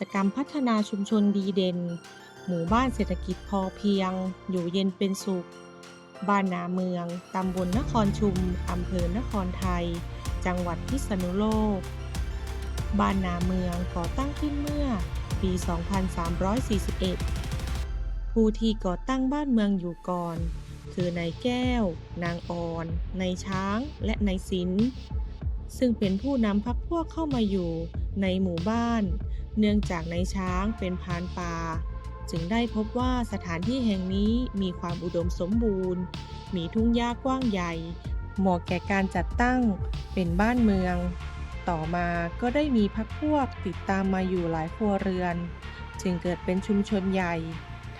จกรรมพัฒนาชุมชนดีเด่น หมู่บ้านเศรษฐกิจพอเพียง อยู่เย็นเป็นสุข บ้านนาเมือง ตำบลนครชุม อำเภอนครไทย จังหวัดพิษณุโลก บ้านนาเมืองก่อตั้งขึ้นเมื่อปี 2341 ผู้ที่ก่อตั้งบ้านเมืองอยู่ก่อน คือนายแก้ว นางอ่อน นายช้าง และนายสิน ซึ่งเป็นผู้นำพักพวกเข้ามาอยู่ในหมู่บ้าน เนื่องจากนายช้างเป็นพานป่า จึงได้พบว่าสถานที่แห่งนี้มีความอุดมสมบูรณ์ มีทุ่งหญ้ากว้างใหญ่ เหมาะแก่การจัดตั้งเป็นบ้านเมือง ต่อมาก็ได้มีพักพวกติดตามมาอยู่หลายครัวเรือน จึงเกิดเป็นชุมชนใหญ่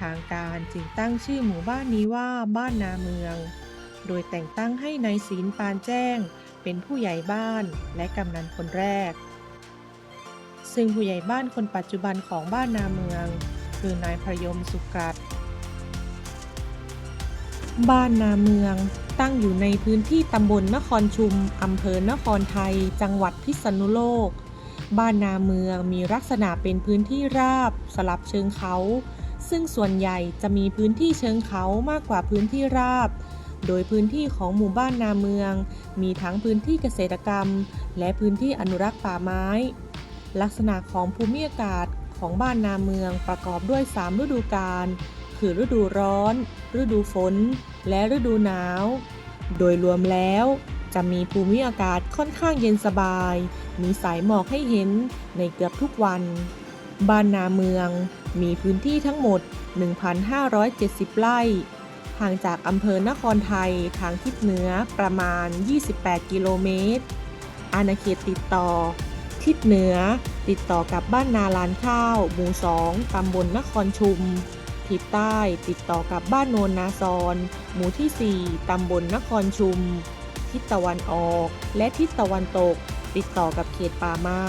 ทางการจึงตั้งชื่อหมู่บ้านนี้ว่าบ้านนาเมือง โดยแต่งตั้งให้นายศิลปานแจ้ง เป็นผู้ใหญ่บ้านและกำนันคนแรก ซึ่งผู้ใหญ่บ้านคนปัจจุบันของบ้านนาเมือง คือนายพยมสุกัดบ้านนาเมืองตั้งอยู่ในพื้นที่ตำบลนครชุมอำเภอนครไทย จังหวัดพิษณุโลก บ้านนาเมืองมีลักษณะเป็นพื้นที่ราบ สลับเชิงเขา ซึ่งส่วนใหญ่จะมีพื้นที่เชิงเขามากกว่าพื้นที่ราบ โดยพื้นที่ของหมู่บ้านนาเมือง มีทั้งพื้นที่เกษตรกรรม และพื้นที่อนุรักษ์ป่าไม้ ลักษณะของภูมิอากาศของบ้านนาเมืองประกอบด้วย 3 ฤดูกาล คือฤดูร้อน ฤดูฝน และฤดูหนาว โดยรวมแล้วจะมีภูมิอากาศค่อนข้างเย็นสบาย มีสายหมอกให้เห็นในเกือบทุกวัน บ้านนาเมืองมีพื้นที่ทั้งหมด 1,570 ไร่ ห่างจากอำเภอนครไทยทางทิศเหนือประมาณ 28 กิโลเมตร อาณาเขตติดต่อ ทิศเหนือ ติดต่อกับบ้านนาลานข้าว หมู่2ตำบลนครชุม ทิศใต้ ติดต่อกับบ้านโนนนาซอน หมู่ที่ 4ตำบลนครชุม ทิศตะวันออก และทิศตะวันตก ติดต่อกับเขตป่าไม้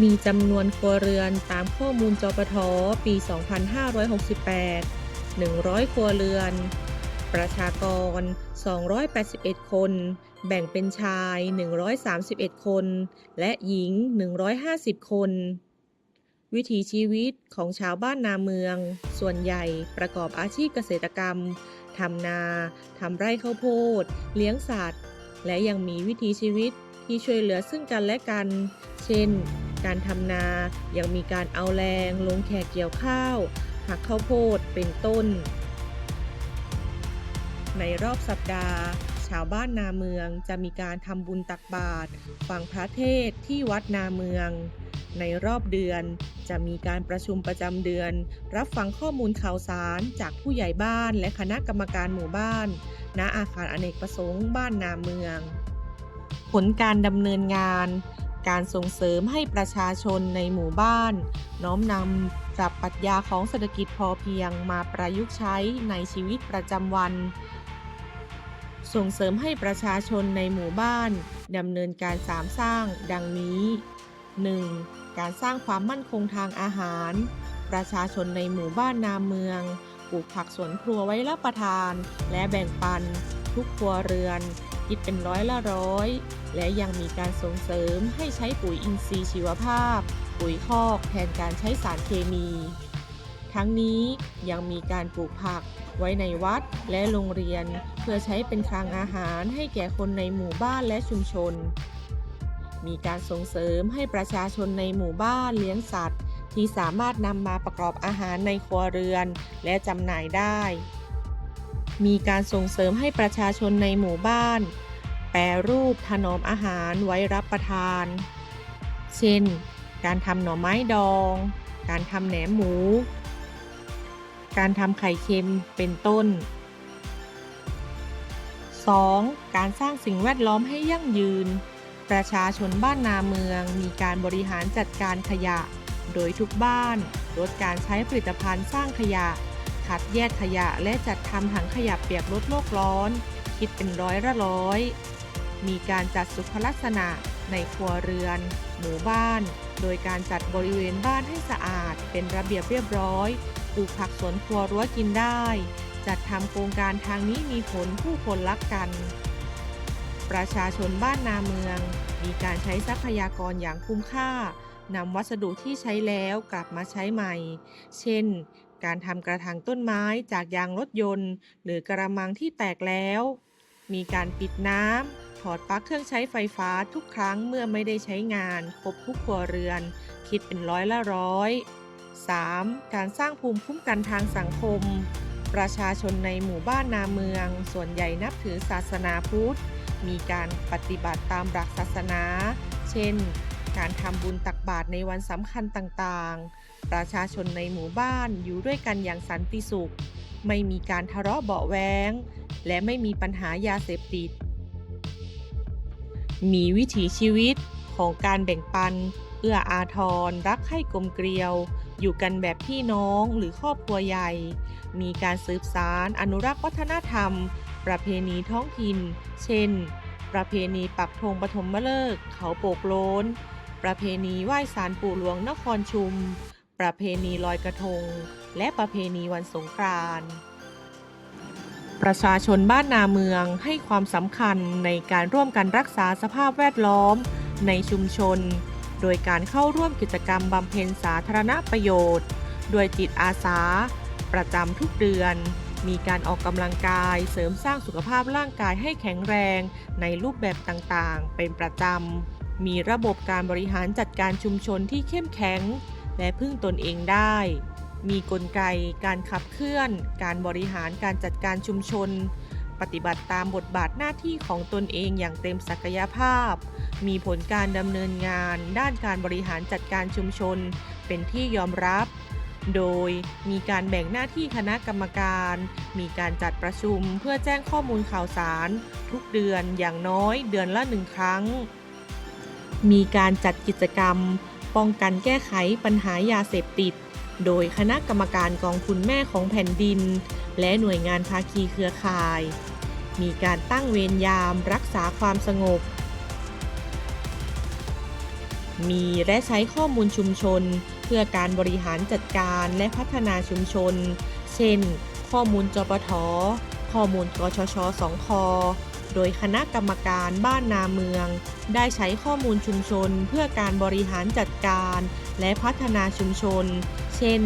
มีจำนวนครัวเรือนตามข้อมูลจปทปี 2568 100 ครัวเรือน ประชากร 281 คน แบ่งเป็นชาย 131 คน และหญิง 150 คน วิถีชีวิตของชาวบ้านนาเมือง ส่วนใหญ่ประกอบอาชีพเกษตรกรรม ทำนา ทำไร่ข้าวโพด เลี้ยงสัตว์ และยังมีวิถีชีวิตที่ช่วยเหลือซึ่งกันและกัน เช่น การทำนา ยังมีการเอาแรงลงแขกเกี่ยวข้าว หักข้าวโพด เป็นต้น ในรอบสัปดาห์าวบ้านนาเมืองจะมีการทำบุญตักบาตรฟังพระเทศที่วัดนาเมือง ในรอบเดือนจะมีการประชุมประจำเดือน รับฟังข้อมูลข่าวสารจากผู้ใหญ่บ้านและคณะกรรมการหมู่บ้าน ณอาคารอเนกประสงค์บ้านนาเมือง ผลการดำเนินงานการส่งเสริมให้ประชาชนในหมู่บ้าน น้อมนำปรับปรัชญาของเศรษฐกิจพอเพียงมาประยุกต์ใช้ในชีวิตประจำวัน ส่งเสริมให้ประชาชนในหมู่บ้านดำเนินการสามสร้างดังนี้ 1. การสร้างความมั่นคงทางอาหาร ประชาชนในหมู่บ้านนาเมือง ปลูกผักสวนครัวไว้รับประทาน และแบ่งปัน ทุกครัวเรือน คิดเป็นร้อยละร้อย และยังมีการส่งเสริมให้ใช้ปุ๋ยอินทรีย์ชีวภาพ ปุ๋ยคอกแทนการใช้สารเคมี ทั้งนี้ยังมีการปลูกผัก ไว้ในวัดและโรงเรียน เพื่อใช้เป็นคลังอาหารให้แก่คนในหมู่บ้านและชุมชน มีการส่งเสริมให้ประชาชนในหมู่บ้านเลี้ยงสัตว์ ที่สามารถนำมาประกอบอาหารในครัวเรือนและจำหน่ายได้ มีการส่งเสริมให้ประชาชนในหมู่บ้าน แปรรูปถนอมอาหารไว้รับประทาน เช่น การทำหน่อไม้ดอง การทำแหนมหมู การทำไข่เค็มเป็นต้น 2. การสร้างสิ่งแวดล้อมให้ยั่งยืน ประชาชนบ้านนาเมือง มีการบริหารจัดการขยะ โดยทุกบ้าน ลดการใช้ผลิตภัณฑ์สร้างขยะ คัดแยกขยะและจัดทำถังขยะเปียกลดโลกร้อน คิดเป็นร้อยละร้อย มีการจัดสุขลักษณะในครัวเรือน หมู่บ้าน โดยการจัดบริเวณบ้านให้สะอาด เป็นระเบียบเรียบร้อย ปลูกผักสวนครัวรั้วกินได้ จัดทำโครงการทางนี้มีผลผู้คนรักกัน ประชาชนบ้านนาเมือง มีการใช้ทรัพยากรอย่างคุ้มค่านำวัสดุที่ใช้แล้วกลับมาใช้ใหม่ เช่น การทำกระถางต้นไม้จากยางรถยนต์ หรือกระมังที่แตกแล้ว มีการปิดน้ำถอดปลั๊กเครื่องใช้ไฟฟ้าทุกครั้งเมื่อไม่ได้ใช้งาน ครบทุกครัวเรือน คิดเป็นร้อยละร้อย 3. การสร้างภูมิคุ้มกันทางสังคม ประชาชนในหมู่บ้านนาเมือง ส่วนใหญ่นับถือศาสนาพุทธ มีการปฏิบัติตามหลักศาสนา เช่น การทำบุญตักบาตรในวันสำคัญต่างๆ ประชาชนในหมู่บ้านอยู่ด้วยกันอย่างสันติสุข ไม่มีการทะเลาะเบาแว้งและไม่มีปัญหายาเสพติด มีวิถีชีวิตของการแบ่งปัน เอื้ออาทรรักให้กลมเกลียว อยู่กันแบบพี่น้องหรือครอบครัวใหญ่ มีการสืบสารอนุรักษ์วัฒนธรรม ประเพณีท้องถิ่น เช่น ประเพณีปักธงปฐมฤกษ์เขาโปกโลน ประเพณีไหว้ศาลปู่หลวงนครชุม ประเพณีลอยกระทง และประเพณีวันสงกรานต์ประชาชนบ้านนาเมืองให้ความสำคัญในการร่วมกันรักษาสภาพแวดล้อมในชุมชน โดยการเข้าร่วมกิจกรรมบำเพ็ญสาธารณประโยชน์ โดยจิตอาสา ประจำทุกเดือน มีการออกกำลังกายเสริมสร้างสุขภาพร่างกายให้แข็งแรงในรูปแบบต่างๆ เป็นประจำ มีระบบการบริหารจัดการชุมชนที่เข้มแข็ง และพึ่งตนเองได้ มีกลไกการขับเคลื่อน การบริหารการจัดการชุมชน ปฏิบัติตามบทบาทหน้าที่ของตนเองอย่างเต็มศักยภาพ มีผลการดำเนินงาน ด้านการบริหารจัดการชุมชน เป็นที่ยอมรับ โดยมีการแบ่งหน้าที่คณะกรรมการ มีการจัดประชุมเพื่อแจ้งข้อมูลข่าวสาร ทุกเดือนอย่างน้อยเดือนละหนึ่งครั้ง มีการจัดกิจกรรม ป้องกันแก้ไขปัญหายาเสพติด โดยคณะกรรมการกองทุนแม่ของแผ่นดิน และหน่วยงานภาคีเครือข่าย มีการตั้งเวรยามรักษาความสงบ มีและใช้ข้อมูลชุมชน เพื่อการบริหารจัดการและพัฒนาชุมชน เช่น ข้อมูลจปทข้อมูลกชชสองคโดยคณะกรรมการบ้านนาเมือง ได้ใช้ข้อมูลชุมชนเพื่อการบริหารจัดการ และพัฒนาชุมชน ช่น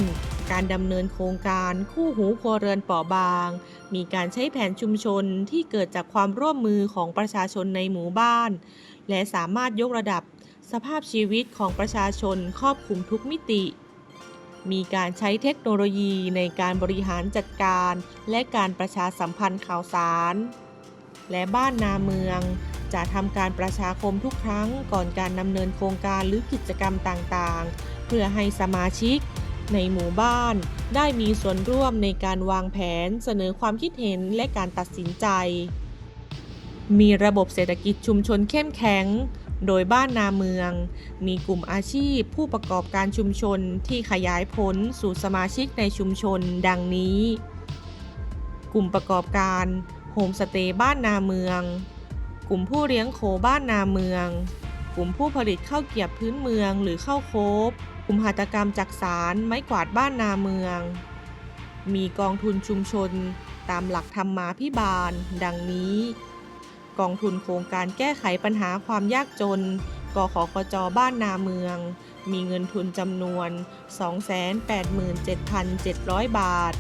การดำเนินโครงการคู่หูครัวเรือนเปราะบาง มีการใช้แผนชุมชนที่เกิดจากความร่วมมือของประชาชนในหมู่บ้าน และสามารถยกระดับสภาพชีวิตของประชาชนครอบคลุมทุกมิติ มีการใช้เทคโนโลยีในการบริหารจัดการ และการประชาสัมพันธ์ข่าวสาร และบ้านนาเมืองจะทำการประชาคมทุกครั้งก่อนการดำเนินโครงการหรือกิจกรรมต่างๆ เพื่อให้สมาชิก ในหมู่บ้าน ได้มีส่วนร่วมในการวางแผนเสนอความคิดเห็นและการตัดสินใจ มีระบบเศรษฐกิจชุมชนเข้มแข็ง โดยบ้านนาเมือง มีกลุ่มอาชีพผู้ประกอบการชุมชนที่ขยายผลสู่สมาชิกในชุมชน ดังนี้ กลุ่มประกอบการโฮมสเตย์บ้านนาเมือง กลุ่มผู้เลี้ยงโคบ้านนาเมือง กลุ่มผู้ผลิตข้าวเกียบพื้นเมืองหรือข้าวโคบ อุมหัตกรรมจักสารไม้กวาดบ้านนาเมือง มีกองทุนชุมชนตามหลักธรรมาพิบาล ดังนี้ กองทุนโครงการแก้ไขปัญหาความยากจน กขคจบ้านนาเมือง มีเงินทุนจำนวน 287,700 บาท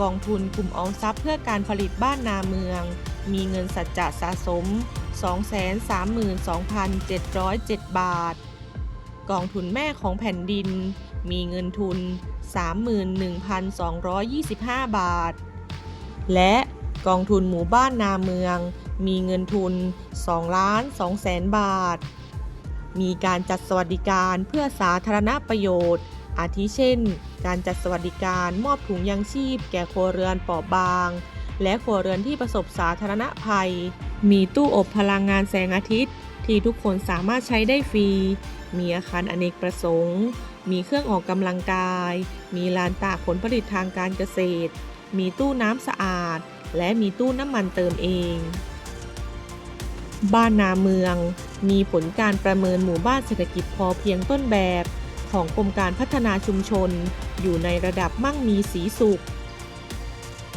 กองทุนกลุ่มออมทรัพย์เพื่อการผลิตบ้านนาเมือง มีเงินสัจจะสะสม 232,707 บาท กองทุนแม่ของแผ่นดิน มีเงินทุน 31,225 บาท และกองทุนหมู่บ้านนาเมือง มีเงินทุน2ล้าน2แสนบาท มีการจัดสวัสดิการเพื่อสาธารณประโยชน์ อาทิเช่น การจัดสวัสดิการมอบถุงยังชีพ แก่ครัวเรือนเปราะบาง และครัวเรือนที่ประสบสาธารณภัย มีตู้อบพลังงานแสงอาทิตย์ ที่ทุกคนสามารถใช้ได้ฟรี มีอาคารอเนกประสงค์ มีเครื่องออกกำลังกาย มีลานตากผลผลิตทางการเกษตร มีตู้น้ำสะอาด และมีตู้น้ำมันเติมเอง บ้านนาเมือง มีผลการประเมินหมู่บ้านเศรษฐกิจพอเพียงต้นแบบ ของกรมการพัฒนาชุมชน อยู่ในระดับมั่งมีสีสุข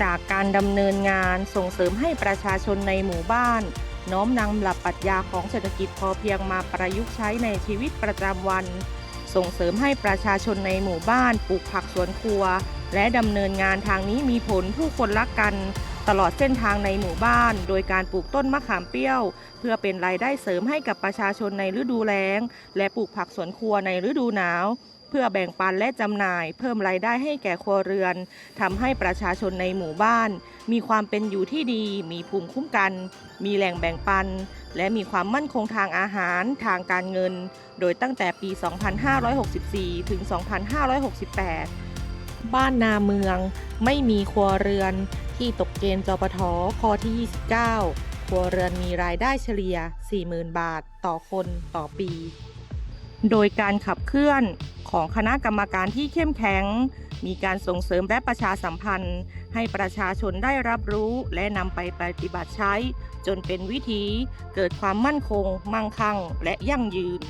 จากการดำเนินงานส่งเสริมให้ประชาชนในหมู่บ้าน น้อมนำหลักปรัชญาของเศรษฐกิจพอเพียงมาประยุกต์ใช้ในชีวิตประจำวัน ส่งเสริมให้ประชาชนในหมู่บ้านปลูกผักสวนครัว และดำเนินงานทางนี้มีผลผู้คนรักกัน ตลอดเส้นทางในหมู่บ้าน โดยการปลูกต้นมะขามเปรี้ยว เพื่อเป็นรายได้เสริมให้กับประชาชนในฤดูแล้ง และปลูกผักสวนครัวในฤดูหนาว เพื่อแบ่งปันและจำหน่าย เพิ่มรายได้ให้แก่ครัวเรือนทำให้ประชาชนในหมู่บ้าน มีความเป็นอยู่ที่ดี มีภูมิคุ้มกัน มีแหล่งแบ่งปัน และมีความมั่นคงทางอาหารทางการเงิน โดยตั้งแต่ปี 2564 ถึง 2568 บ้านนาเมืองไม่มีครัวเรือนที่ตกเกณฑ์จปทข้อที่ 29 ครัวเรือนมีรายได้เฉลี่ย 40,000 บาท ต่อคนต่อปี โดยการขับเคลื่อนของคณะกรรมการที่เข้มแข็ง มีการส่งเสริมและประชาสัมพันธ์ ให้ประชาชนได้รับรู้และนำไปปฏิบัติใช้ จนเป็นวิธีเกิดความมั่นคง มั่งคั่ง และยั่งยืน